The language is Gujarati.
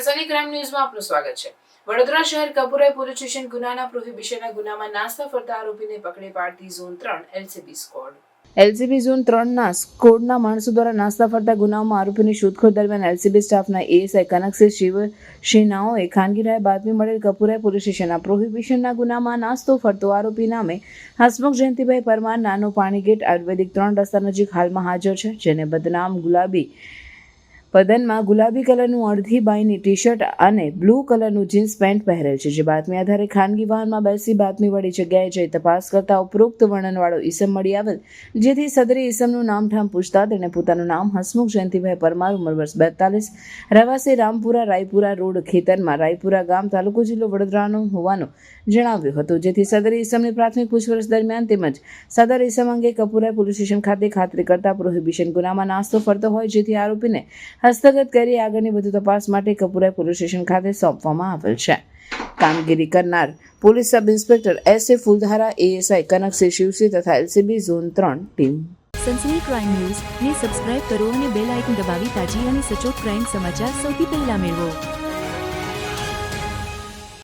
સની ક્રાઇમ ન્યૂઝમાં આપનું સ્વાગત છે. વડોદરા શહેર કપુરાઈ પોલીસ સ્ટેશન ગુનાના પ્રોહિબિશનના ગુનામાં નાસ્તા ફરતા આરોપીને પકડી પાડતી ઝોન ત્રણ એલસીબી સ્કોડ. એલસીબી ઝોન ત્રણના સ્કોડના માણસો દ્વારા નાસ્તા ફરતા ગુનાઓમાં આરોપીની શોધખોળ દરમિયાન એલસીબી સ્ટાફના એએસઆઈ કનકસિંહ શિવ શિનાઓએ ખાનગી રાય બાતમી મળેલ કપુરાઈ પોલીસ સ્ટેશનના પ્રોહિબિશનના ગુનામાં નાસ્તો ફરતો આરોપી નામે હસમુખ જયંતિભાઈ પરમાર નાનો પાણીગેટ આયુર્વેદિક ત્રણ રસ્તા નજીક હાલમાં હાજર છે, જેને બદનામ ગુલાબી બદનમાં ગુલાબી કલરનું અડધી બાયની ટી શર્ટ અને બ્લુ કલરનું જીન્સ પેન્ટ પહેરેલ છે. જે બાતમી આધારે ખાનગી વાહનમાં બેસી બાતમીવાળી જગ્યાએ જઈ તપાસ કરતા ઉપરોક્ત વર્ણનવાળો ઈસમ મળી આવેલ, જેથી સદરી ઈસમનું નામઠામ પૂછતા તેણે પોતાનું નામ હસમુખ જયંતિભાઈ પરમાર, ઉંમર વર્ષ બેતાલીસ, રહેવાસી રામપુરા રાયપુરા રોડ ખેતરમાં રાયપુરા ગામ તાલુકો જિલ્લો વડોદરાનો હોવાનું જણાવ્યું હતું, જેથી સદરી ઈસમની પ્રાથમિક પૂછપરછ દરમિયાન તેમજ સદર ઈસમ અંગે કપુરા પોલીસ સ્ટેશન ખાતે ખાતરી કરતા પ્રોહિબિશન ગુનામાં નાસ્તો ફરતો હોય, જેથી આરોપીને હસ્તગત કરી આગળની વધુ તપાસ માટે કપુરા પોલીસ સ્ટેશન ખાતે સોંપવામાં આવેલ છે. કામગીરી કરનાર police sub inspector S A Phuldhara, ASI Kanaksinh શિવસી તથા એલસીબી ઝોન ત્રણ ટીમ. સનસની ક્રાઇમ ન્યૂઝ ને સબસ્ક્રાઇબ કરો અને બેલ આઇકન દબાવી તાજી અને સચોટ ક્રાઇમ સમાચાર સૌથી પહેલા મેળવો.